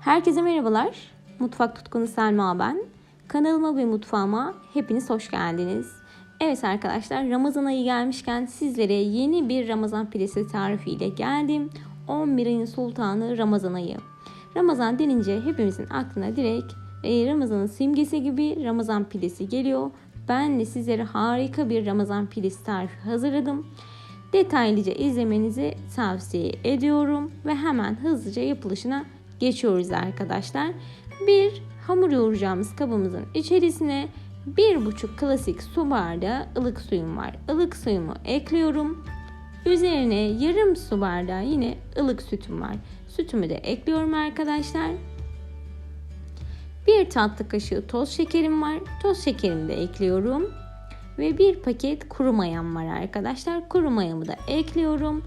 Herkese merhabalar. Mutfak tutkunu Selma ben. Kanalıma ve mutfağıma hepiniz hoş geldiniz. Evet arkadaşlar Ramazan ayı gelmişken sizlere yeni bir Ramazan pidesi tarifiyle geldim. 11 ayın sultanı Ramazan ayı. Ramazan denince hepimizin aklına direkt Ramazan'ın simgesi gibi Ramazan pidesi geliyor. Ben de sizlere harika bir Ramazan pidesi tarifi hazırladım. Detaylıca izlemenizi tavsiye ediyorum ve hemen hızlıca yapılışına geçiyoruz arkadaşlar. Bir hamur yoğuracağımız kabımızın içerisine bir buçuk klasik su bardağı ılık suyum var. Ilık suyumu ekliyorum. Üzerine yarım su bardağı yine ılık sütüm var. Sütümü de ekliyorum arkadaşlar. Bir tatlı kaşığı toz şekerim var. Toz şekerimi de ekliyorum. Ve bir paket kuru mayam var arkadaşlar. Kuru mayamı da ekliyorum.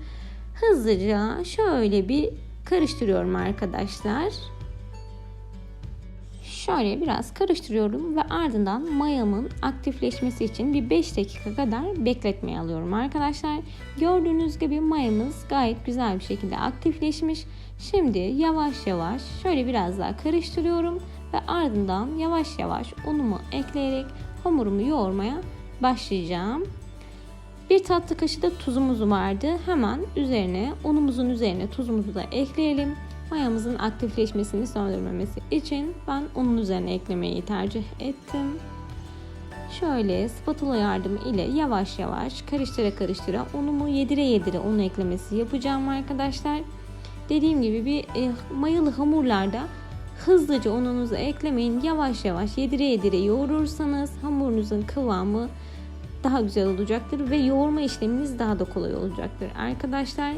Hızlıca şöyle bir karıştırıyorum arkadaşlar. Şöyle biraz karıştırıyorum ve ardından mayamın aktifleşmesi için bir 5 dakika kadar bekletmeye alıyorum arkadaşlar. Gördüğünüz gibi mayamız gayet güzel bir şekilde aktifleşmiş. Şimdi yavaş yavaş şöyle biraz daha karıştırıyorum ve ardından yavaş yavaş unumu ekleyerek hamurumu yoğurmaya başlayacağım. Bir tatlı kaşığı da tuzumuz vardı. Hemen üzerine unumuzun üzerine tuzumuzu da ekleyelim. Mayamızın aktifleşmesini söndürmemesi için ben unun üzerine eklemeyi tercih ettim. Şöyle spatula yardımı ile yavaş yavaş karıştıra karıştıra unumu yedire yedire un eklemesi yapacağım arkadaşlar. Dediğim gibi bir e, mayalı hamurlarda hızlıca ununuzu eklemeyin. Yavaş yavaş yedire yedire yoğurursanız hamurunuzun kıvamı daha güzel olacaktır ve yoğurma işleminiz daha da kolay olacaktır arkadaşlar.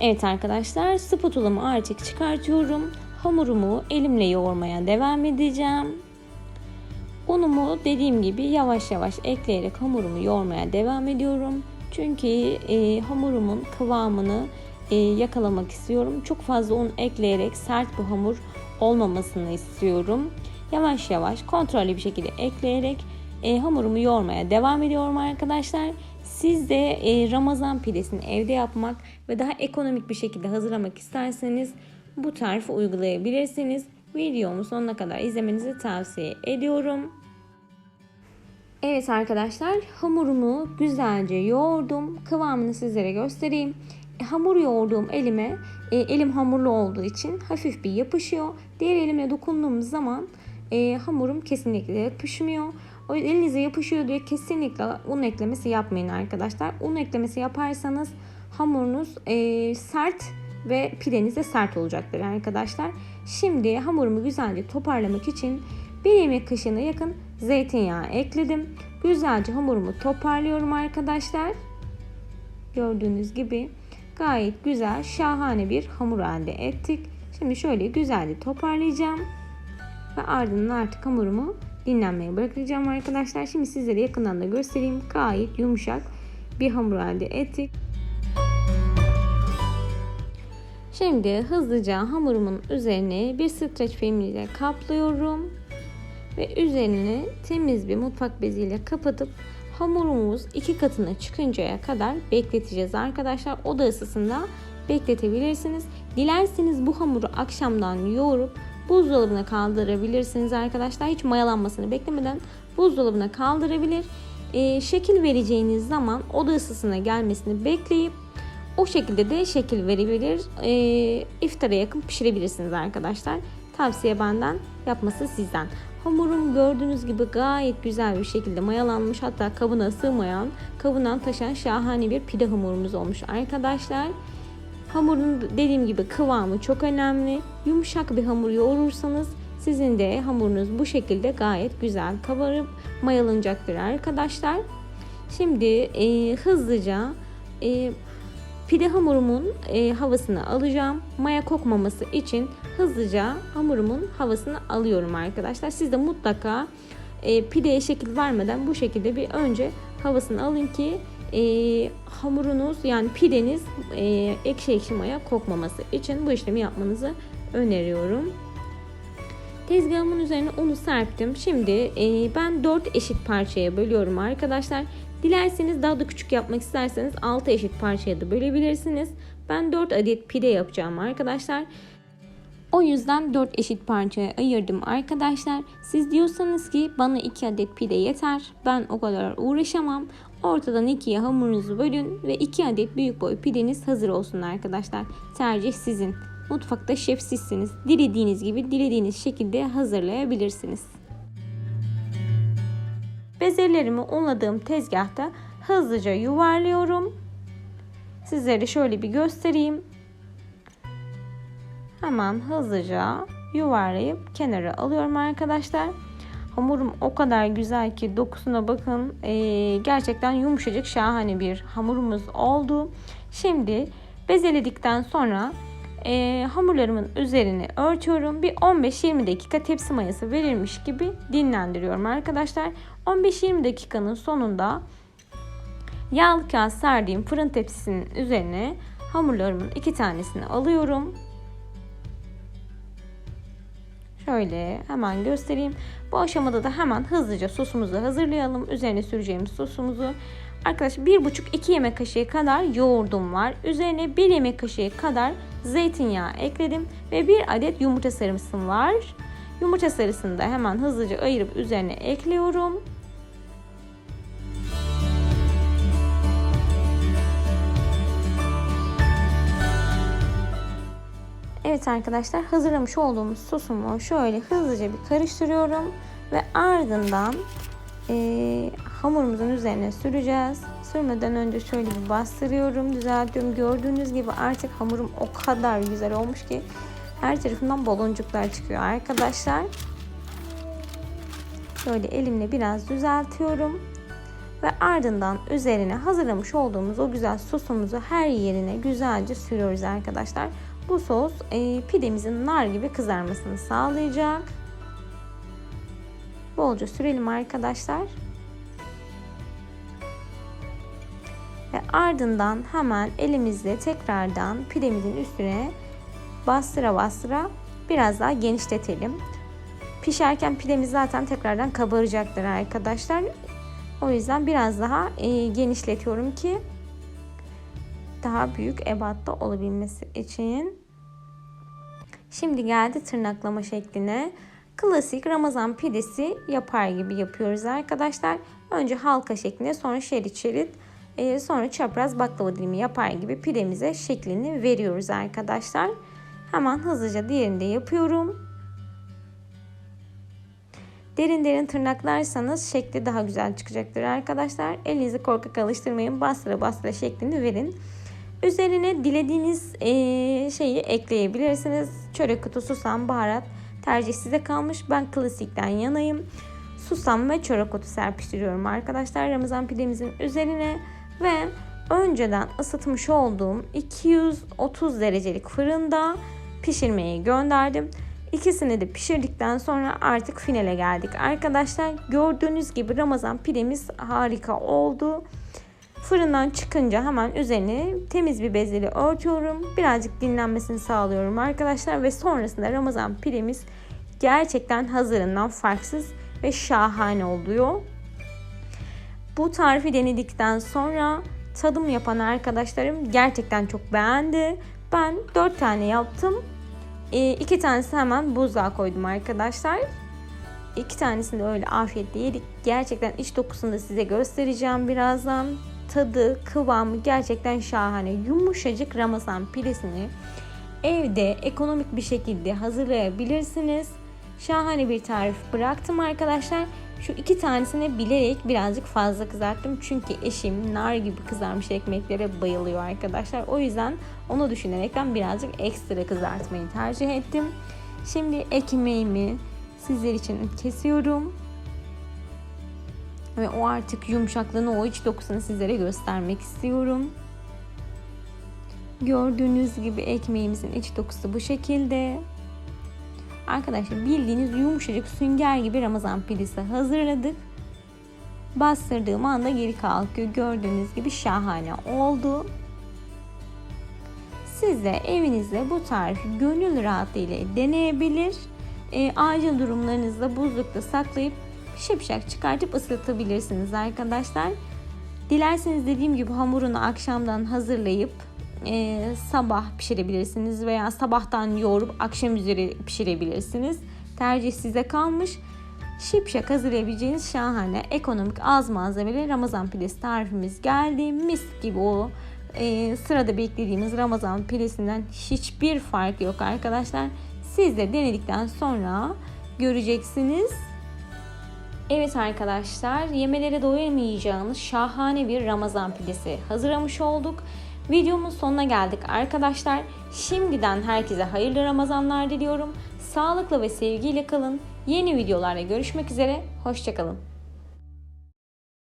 Evet arkadaşlar spatulamı artık çıkartıyorum. Hamurumu elimle yoğurmaya devam edeceğim. Unumu dediğim gibi yavaş yavaş ekleyerek hamurumu yoğurmaya devam ediyorum. Çünkü e, hamurumun kıvamını e, yakalamak istiyorum. Çok fazla un ekleyerek sert bir hamur olmamasını istiyorum. Yavaş yavaş kontrollü bir şekilde ekleyerek e, hamurumu yoğurmaya devam ediyorum arkadaşlar. Siz de e, Ramazan pidesini evde yapmak ve daha ekonomik bir şekilde hazırlamak isterseniz bu tarifi uygulayabilirsiniz. Videomu sonuna kadar izlemenizi tavsiye ediyorum. Evet arkadaşlar hamurumu güzelce yoğurdum. Kıvamını sizlere göstereyim. Hamur yoğurduğum elime e, elim hamurlu olduğu için hafif bir yapışıyor. Diğer elimle dokunduğum zaman e, hamurum kesinlikle yapışmıyor. O elinize yapışıyor diye kesinlikle un eklemesi yapmayın arkadaşlar. Un eklemesi yaparsanız hamurunuz e, sert ve pideniz de sert olacaktır arkadaşlar. Şimdi hamurumu güzelce toparlamak için bir yemek kaşığına yakın zeytinyağı ekledim. Güzelce hamurumu toparlıyorum arkadaşlar. Gördüğünüz gibi gayet güzel şahane bir hamur elde ettik. Şimdi şöyle güzelce toparlayacağım. Ve ardından artık hamurumu dinlenmeye bırakacağım arkadaşlar. Şimdi sizlere yakından da göstereyim. Gayet yumuşak bir hamur elde ettik. Şimdi hızlıca hamurumun üzerine bir streç film ile kaplıyorum. Ve üzerine temiz bir mutfak beziyle kapatıp hamurumuz iki katına çıkıncaya kadar bekleteceğiz arkadaşlar. Oda ısısında bekletebilirsiniz. Dilerseniz bu hamuru akşamdan yoğurup buzdolabına kaldırabilirsiniz arkadaşlar. Hiç mayalanmasını beklemeden buzdolabına kaldırabilir. E, şekil vereceğiniz zaman oda ısısına gelmesini bekleyip o şekilde de şekil verebilir. E, iftara yakın pişirebilirsiniz arkadaşlar. Tavsiye benden yapması sizden. Hamurum gördüğünüz gibi gayet güzel bir şekilde mayalanmış. Hatta kabına sığmayan, kabından taşan şahane bir pide hamurumuz olmuş arkadaşlar. Hamurun dediğim gibi kıvamı çok önemli. Yumuşak bir hamur yoğurursanız sizin de hamurunuz bu şekilde gayet güzel kabarıp mayalanacaktır arkadaşlar. Şimdi e, hızlıca e, pide hamurumun e, havasını alacağım. Maya kokmaması için hızlıca hamurumun havasını alıyorum arkadaşlar. Siz de mutlaka e, pideye şekil vermeden bu şekilde bir önce havasını alın ki e, hamurunuz yani pideniz e, ekşi ekşi maya kokmaması için bu işlemi yapmanızı öneriyorum. Tezgahımın üzerine unu serptim. Şimdi e, ben 4 eşit parçaya bölüyorum arkadaşlar. Dilerseniz daha da küçük yapmak isterseniz 6 eşit parçaya da bölebilirsiniz. Ben 4 adet pide yapacağım arkadaşlar. O yüzden 4 eşit parçaya ayırdım arkadaşlar. Siz diyorsanız ki bana 2 adet pide yeter. Ben o kadar uğraşamam. Ortadan ikiye hamurunuzu bölün ve 2 adet büyük boy pideniz hazır olsun arkadaşlar. Tercih sizin. Mutfakta şef sizsiniz. Dilediğiniz gibi dilediğiniz şekilde hazırlayabilirsiniz. Bezelerimi unladığım tezgahta hızlıca yuvarlıyorum. Sizlere şöyle bir göstereyim. Hemen hızlıca yuvarlayıp kenara alıyorum arkadaşlar. Hamurum o kadar güzel ki dokusuna bakın. Ee, gerçekten yumuşacık şahane bir hamurumuz oldu. Şimdi bezeledikten sonra e, hamurlarımın üzerini örtüyorum. Bir 15-20 dakika tepsi mayası verilmiş gibi dinlendiriyorum arkadaşlar. 15-20 dakikanın sonunda yağlı kağıt serdiğim fırın tepsisinin üzerine hamurlarımın iki tanesini alıyorum. Şöyle hemen göstereyim. Bu aşamada da hemen hızlıca sosumuzu hazırlayalım. Üzerine süreceğimiz sosumuzu. Arkadaşlar 1,5-2 yemek kaşığı kadar yoğurdum var. Üzerine 1 yemek kaşığı kadar zeytinyağı ekledim. Ve 1 adet yumurta sarımsım var. Yumurta sarısını da hemen hızlıca ayırıp üzerine ekliyorum. Evet arkadaşlar hazırlamış olduğumuz sosumu şöyle hızlıca bir karıştırıyorum ve ardından e, hamurumuzun üzerine süreceğiz. Sürmeden önce şöyle bir bastırıyorum, düzeltiyorum. Gördüğünüz gibi artık hamurum o kadar güzel olmuş ki her tarafından baloncuklar çıkıyor arkadaşlar. Şöyle elimle biraz düzeltiyorum. Ve ardından üzerine hazırlamış olduğumuz o güzel sosumuzu her yerine güzelce sürüyoruz arkadaşlar. Bu sos e, pidemizin nar gibi kızarmasını sağlayacak. Bolca sürelim arkadaşlar. Ardından hemen elimizle tekrardan pidemizin üstüne bastıra bastıra biraz daha genişletelim. Pişerken pidemiz zaten tekrardan kabaracaktır arkadaşlar. O yüzden biraz daha e, genişletiyorum ki daha büyük ebatta olabilmesi için. Şimdi geldi tırnaklama şekline. Klasik Ramazan pidesi yapar gibi yapıyoruz arkadaşlar. Önce halka şeklinde sonra şerit şerit e, sonra çapraz baklava dilimi yapar gibi pidemize şeklini veriyoruz arkadaşlar. Hemen hızlıca diğerini de yapıyorum. Derin derin tırnaklarsanız şekli daha güzel çıkacaktır arkadaşlar. Elinizi korkak alıştırmayın. Bastıra bastıra şeklini verin. Üzerine dilediğiniz e, şeyi ekleyebilirsiniz. Çörek kutu, susam, baharat tercih size kalmış. Ben klasikten yanayım. Susam ve çörek otu serpiştiriyorum arkadaşlar Ramazan pidemizin üzerine ve önceden ısıtmış olduğum 230 derecelik fırında pişirmeye gönderdim. İkisini de pişirdikten sonra artık finale geldik. Arkadaşlar gördüğünüz gibi Ramazan pidemiz harika oldu. Fırından çıkınca hemen üzerine temiz bir bezle örtüyorum. Birazcık dinlenmesini sağlıyorum arkadaşlar ve sonrasında Ramazan pidemiz gerçekten hazırından farksız ve şahane oluyor. Bu tarifi denedikten sonra tadım yapan arkadaşlarım gerçekten çok beğendi. Ben 4 tane yaptım. 2 e, tanesi hemen buzluğa koydum arkadaşlar. İki tanesini de öyle afiyetle yedik. Gerçekten iç dokusunu da size göstereceğim birazdan tadı, kıvamı gerçekten şahane. Yumuşacık Ramazan pidesini evde ekonomik bir şekilde hazırlayabilirsiniz. Şahane bir tarif bıraktım arkadaşlar. Şu iki tanesini bilerek birazcık fazla kızarttım. Çünkü eşim nar gibi kızarmış ekmeklere bayılıyor arkadaşlar. O yüzden onu düşünerekten birazcık ekstra kızartmayı tercih ettim. Şimdi ekmeğimi sizler için kesiyorum. Ve o artık yumuşaklığını, o iç dokusunu sizlere göstermek istiyorum. Gördüğünüz gibi ekmeğimizin iç dokusu bu şekilde. Arkadaşlar bildiğiniz yumuşacık sünger gibi Ramazan pidesi hazırladık. Bastırdığım anda geri kalkıyor. Gördüğünüz gibi şahane oldu. Siz de evinizde bu tarifi gönül rahatlığıyla deneyebilir. E, acil durumlarınızda buzlukta saklayıp şipşak çıkartıp ısıtabilirsiniz arkadaşlar. Dilerseniz dediğim gibi hamurunu akşamdan hazırlayıp e, sabah pişirebilirsiniz veya sabahtan yoğurup akşam üzeri pişirebilirsiniz. Tercih size kalmış. Şipşak hazırlayabileceğiniz şahane ekonomik az malzemeli Ramazan pidesi tarifimiz geldi. Mis gibi o e, sırada beklediğimiz Ramazan pidesinden hiçbir fark yok arkadaşlar. Siz de denedikten sonra göreceksiniz. Evet arkadaşlar yemelere doyamayacağınız şahane bir Ramazan pidesi hazırlamış olduk. Videomun sonuna geldik arkadaşlar. Şimdiden herkese hayırlı Ramazanlar diliyorum. Sağlıklı ve sevgiyle kalın. Yeni videolarda görüşmek üzere. Hoşçakalın.